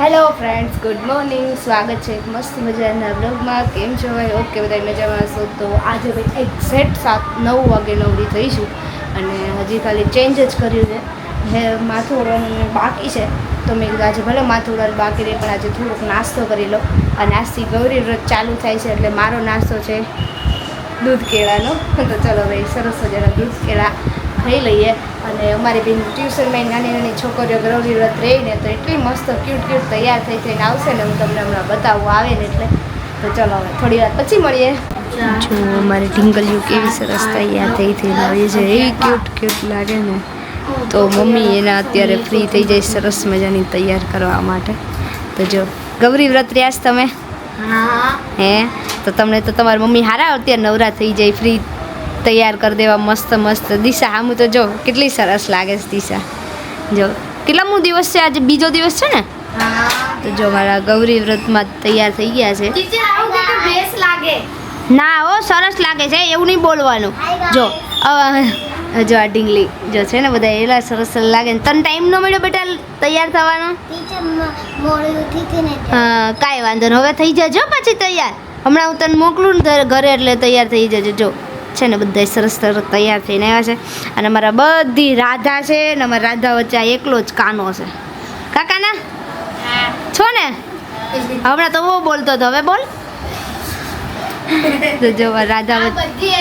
Hello friends good morning સ્વાગત છે એક મસ્ત મજાના બ્લોગમાં કેમ છો ભાઈ? ઓકે બધા મજામાં છો તો આજે ભાઈ એક્ઝેક્ટ સાત, નવ વાગે નવરી થઈશું. અને હજી ખાલી ચેન્જ જ કર્યું છે. હે, માથું ઓળવાનું બાકી છે. તો મેં કીધું આજે ભલે માથું ઓળવાનું બાકી રહે, પણ આજે થોડોક નાસ્તો કરી લો અને આજથી ગૌરી વ્રત ચાલુ થાય છે, એટલે મારો નાસ્તો છે દૂધ કેળાનો. તો ચલો ભાઈ, સરસ મજાના દૂધ કેળા ખાઈ લઈએ. અને અમારી બેન ટ્યુશનમાં નાની નાની છોકરીઓ ગૌરી વ્રત રહીને તો એટલી મસ્ત ક્યુટ ક્યુટ તૈયાર થઈ થઈને આવશે ને હું તમને હમણાં બતાવવું આવે ને એટલે. તો ચલો હવે થોડી વાર પછી મળીએ. જો અમારી ઢીંગલીઓ કેવી સરસ તૈયાર થઈ થઈને આવી છે. એ ક્યુટ ક્યુટ લાગે ને. તો મમ્મી એના અત્યારે ફ્રી થઈ જાય સરસ મજાની તૈયાર કરવા માટે. તો જો ગૌરી વ્રત રહ્યા છો તમે? હે. તો તમને તો તમારી મમ્મી હારા અત્યારે નવરા થઈ જાય ફ્રી તૈયાર કરી દેવા મસ્ત મસ્ત. દિશા આમ તો જો કેટલી સરસ લાગે છે દિશા. જો કેટલામો દિવસ છે આજે? બીજો દિવસ છે ને? તો જો મારા ગૌરી વ્રતમાં તૈયાર થઈ ગયા છે. ના હો સરસ લાગે છે એવું નહીં બોલવાનું. જો જો આ ઢીંગલી જો છે ને બધા એલા સરસ સરસ લાગે ને તને ટાઈમ ન મળ્યો બેટા તૈયાર થવાનો? હા કાંઈ વાંધો નહીં હવે થઈ જજો પછી તૈયાર. હમણાં હું તને મોકલું ને ઘરે એટલે તૈયાર થઈ જજો. જો છે ને બધા સરસ સરસ તૈયાર થઈને આવ્યા છે. અને અમારા બધી રાધા છે ને અમારા રાધા વચ્ચે આ એકલો જ કાનો છે. કાકાના? છો ને? હમણાં તો બહુ બોલતો હતો. હવે બોલ. તો જો રાધા વચ્ચે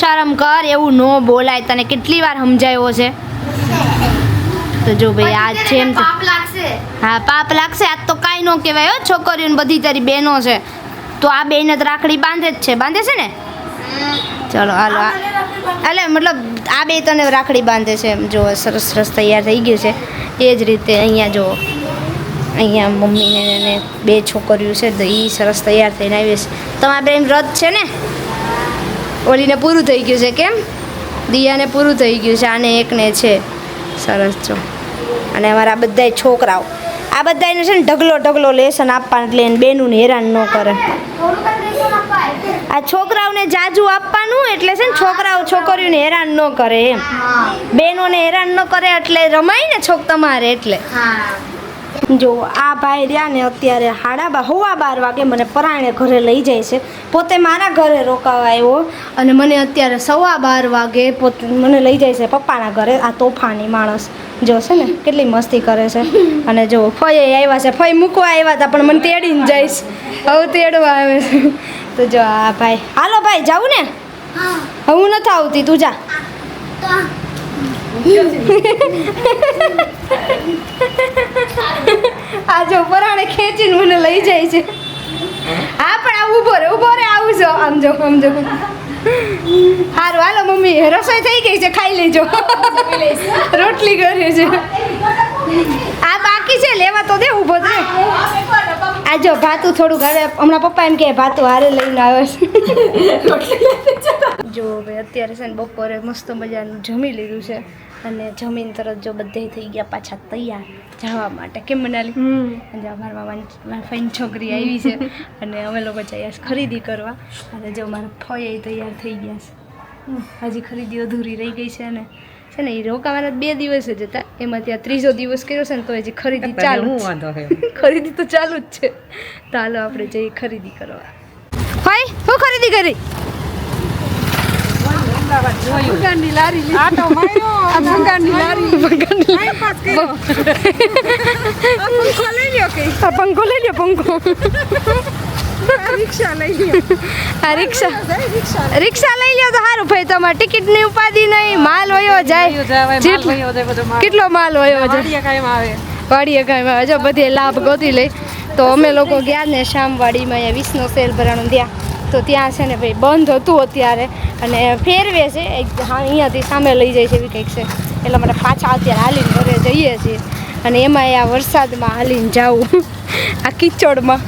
શરમ કર એવું ન બોલાય. તને કેટલી વાર સમજાયો છે? તો જો ભાઈ આ છે. એમ લાગશે હા પાપ લાગશે આજ તો કાંઈ ન કહેવાય હો છોકરીઓને બધી તારી બહેનો છે. તો આ બેને તો રાખડી બાંધે જ છે બાંધે છે ને? ચલો હાલો એટલે મતલબ આ બે તને રાખડી બાંધે છે જો સરસ સરસ તૈયાર થઈ ગયું છે. એ જ રીતે અહીંયા જો અહીંયા મમ્મીને ને બે છોકરીઓ છે તો એ સરસ તૈયાર થઈને આવી છે. તમારા બેન વ્રત છે ને? ઓલીને પૂરું થઈ ગયું છે કેમ? દિયાને પૂરું થઈ ગયું છે આને એકને છે. સરસ જો. અને અમારા બધાય છોકરાઓ. આ બધાને છે ને ઢગલો ઢગલો લેસન આપવાનું એટલે એને બેનું હેરાન ન કરે. આ છોકરાઓને જાજુ આપવાનું એટલે છે ને છોકરાઓ છોકરીઓને હેરાન ન કરે એમ. બેનોને હેરાન ન કરે એટલે રમાય ને છોક તમારે એટલે. જો આ ભાઈ રહ્યા ને અત્યારે હાડાબા હવા બાર વાગે મને પરાણે ઘરે લઈ જાય છે. પોતે મારા ઘરે રોકાવા આવ્યો અને મને અત્યારે સવા બાર વાગે પોતે મને લઈ જાય છે પપ્પાના ઘરે આ તોફાની માણસ. જો છે ને કેટલી મસ્તી કરે છે. અને જો ફઈ આવ્યા છે ફઈ મૂકવા આવ્યા હતા પણ મને તેડીને જઈશ હવે તેડવા આવે છે. તો જો આ ભાઈ હાલો ભાઈ જાઉં ને? હું. નથી આવતી તું જા. તો આ જો પરાણે ખેંચીને મને લઈ જાય છે. હા પણ આ ઊભો રે ઊભો રે આવું છો આમ જો આમ જો. હારું હાલો મમ્મી રસોઈ થઈ ગઈ છે ખાઈ લેજો. રોટલી કરી છે. આ બાકી છે લેવા તો દે ઊભો દે આ જો ભાતું થોડું ઘરે હમણાં પપ્પા એમ કે ભાતું હારે લઈને આવે છે. જો ભાઈ અત્યારે છે ને બપોરે મસ્ત મજાનું જમી લીધું છે. અને જમીન તરત જો બધે થઈ ગયા પાછા તૈયાર જવા માટે. કેમ મનાલી? અને અમારા મામા ફઈની છોકરી આવી છે. અને અમે લોકો જઈએ ખરીદી કરવા. અને જો મારા ફોય તૈયાર થઈ ગયા છે. હજી ખરીદી અધૂરી રહી ગઈ છે ને છે ને એ રોકાવાના બે દિવસ જ હતા. એમાં ત્યાં ત્રીજો દિવસ કર્યો છે ને તો હજી ખરીદી ચાલુ ખરીદી તો ચાલુ જ છે. તો હાલો આપણે જઈએ ખરીદી કરવા. ફઈ હું ખરીદી કરી. પંખો લઈ લો પંખો આ રિક્ષા રિક્ષા લઈ લ્યો તો સારું ભાઈ તમારે ટિકિટની ઉપાધિ નહીં માલ વયો જાય કેટલો માલ વયો જાય વાડીએ કાંઈ આવે જો બધે લાભ ગોતી લઈ તો અમે લોકો ગયા ને શામવાડીમાં વીસનો સેલ ભરાણું ત્યાં તો ત્યાં છે ને ભાઈ બંધ હતું અત્યારે. અને ફેરવે છે એક હા અહીંયાથી સામે લઈ જાય છે એવી કંઈક છે. એટલે માટે પાછા અત્યારે હાલીને ઘરે જઈએ છીએ. અને એમાં આ વરસાદમાં હાલીને જાવું આ કિચડમાં.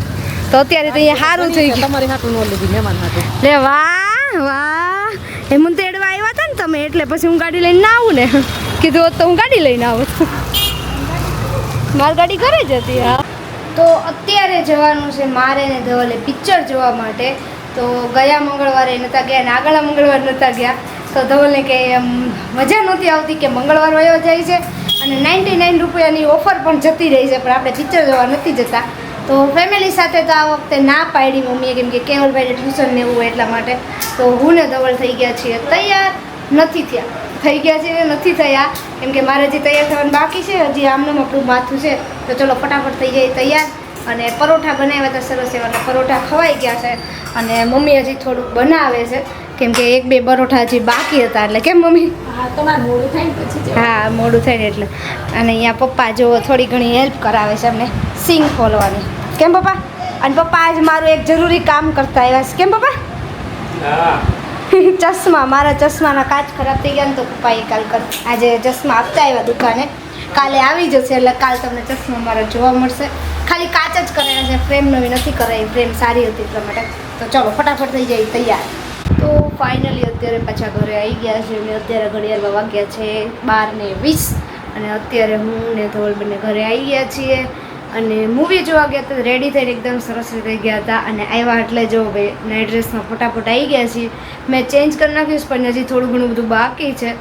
તો અત્યારે તો અહીંયા સારું થઈ ગયું. તમારી હાટું ન લીધી મહેમાન હાટું. લે વાહ વાહ. એ મને તેડવા આવ્યા હતા ને તમે એટલે પછી હું ગાડી લઈને ના આવું ને. કીધું તો હું ગાડી લઈને આવું. મારી ગાડી ઘરે જ હતી હા. તો અત્યારે જવાનું છે મારે ને ધવલે પિક્ચર જોવા માટે. તો ગયા મંગળવારે નહોતા ગયા ને આગળના મંગળવાર નહોતા ગયા. તો ધવલને કે મજા નહોતી આવતી કે મંગળવાર વયો જાય છે અને નાઇન્ટી નાઇન રૂપિયાની ઓફર પણ જતી રહી છે, પણ આપણે પિક્ચર જોવા નથી જતા. તો ફેમિલી સાથે તો આ વખતે ના પાડી મમ્મીએ કેમ કે કેવલભાઈને ટ્યુશન ને એવું એટલા માટે. તો હું ને ધવલ થઈ ગયા છીએ. તૈયાર નથી થયા. થઈ ગયા છે નથી થયા. કેમ કે મારે હજી તૈયાર થવાનું બાકી છે, હજી આમનું આપણું માથું છે. તો ચલો ફટાફટ થઈ જાય તૈયાર. અને પરોઠા બનાવ્યા હતા સરસ એવા એટલે પરોઠા ખવાઈ ગયા છે. અને મમ્મી હજી થોડુંક બનાવે છે કેમ કે એક બે પરોઠા હજી બાકી હતા એટલે કેમ મમ્મી? હા મોડું થાય ને હા મોડું થાય ને એટલે. અને અહીંયા પપ્પા જો થોડી ઘણી હેલ્પ કરાવે છે અમને સિંગ ખોલવાની. કેમ પપ્પા? અને પપ્પા આજ મારું એક જરૂરી કામ કરતા આવ્યા છે. કેમ પપ્પા? ચશ્મા મારા ચશ્માના કાચ ખરાબ થઈ ગયા ને તો પપ્પાએ કાલ કર આજે ચશ્મા આપતા આવ્યા દુકાને. કાલે આવી જશે એટલે કાલ તમને ચશ્મા મારા જોવા મળશે. ખાલી કાચ જ કરાયા છે. ફ્રેમ નવી નથી કરાવી ફ્રેમ સારી હતી એટલા માટે. તો ચલો, ફટાફટ થઈ જાય, તૈયાર. તો ફાઇનલી અત્યારે પાછા ઘરે આવી ગયા છે. અને અત્યારે ઘડિયાળમાં વાગ્યા છે બાર ને વીસ. અને અત્યારે હું ને ધવલ બંને ઘરે આવી ગયા છીએ. અને મૂવી જોવા ગયા હતા. રેડી થઈને એકદમ સરસ રીતે ગયા હતા. અને આવ્યા એટલે જો ભાઈ નાઇટ ડ્રેસમાં ફટાફટ આવી ગયા છીએ. મેં ચેન્જ કરી નાખ્યું છે, પણ હજી થોડું ઘણું બધું બાકી છે.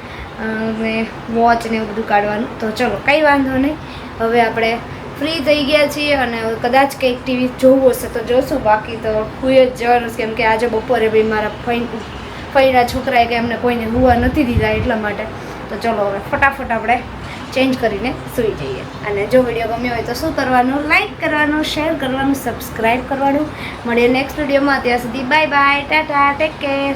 મેં વોચ ને એવું બધું કાઢવાનું. તો ચલો, કંઈ વાંધો નહીં. હવે આપણે ફ્રી થઈ ગયા છીએ અને કદાચ કંઈક ટીવી જોવું હશે તો જોશું. બાકી તો કોઈ જ જવાનું કેમ કે આજે બપોરે ભાઈ મારા ફઈ, ફઈના છોકરાએ કે એમને કોઈને હુવા નથી દીધા એટલા માટે. તો ચલો હવે ફટાફટ આપણે ચેન્જ કરીને સૂઈ જઈએ. અને જો વીડિયો ગમ્યો હોય તો શું કરવાનું? લાઈક કરવાનું શેર કરવાનું સબસ્ક્રાઈબ કરવાનું. મળીએ નેક્સ્ટ વિડીયોમાં ત્યાં સુધી bye bye tata take care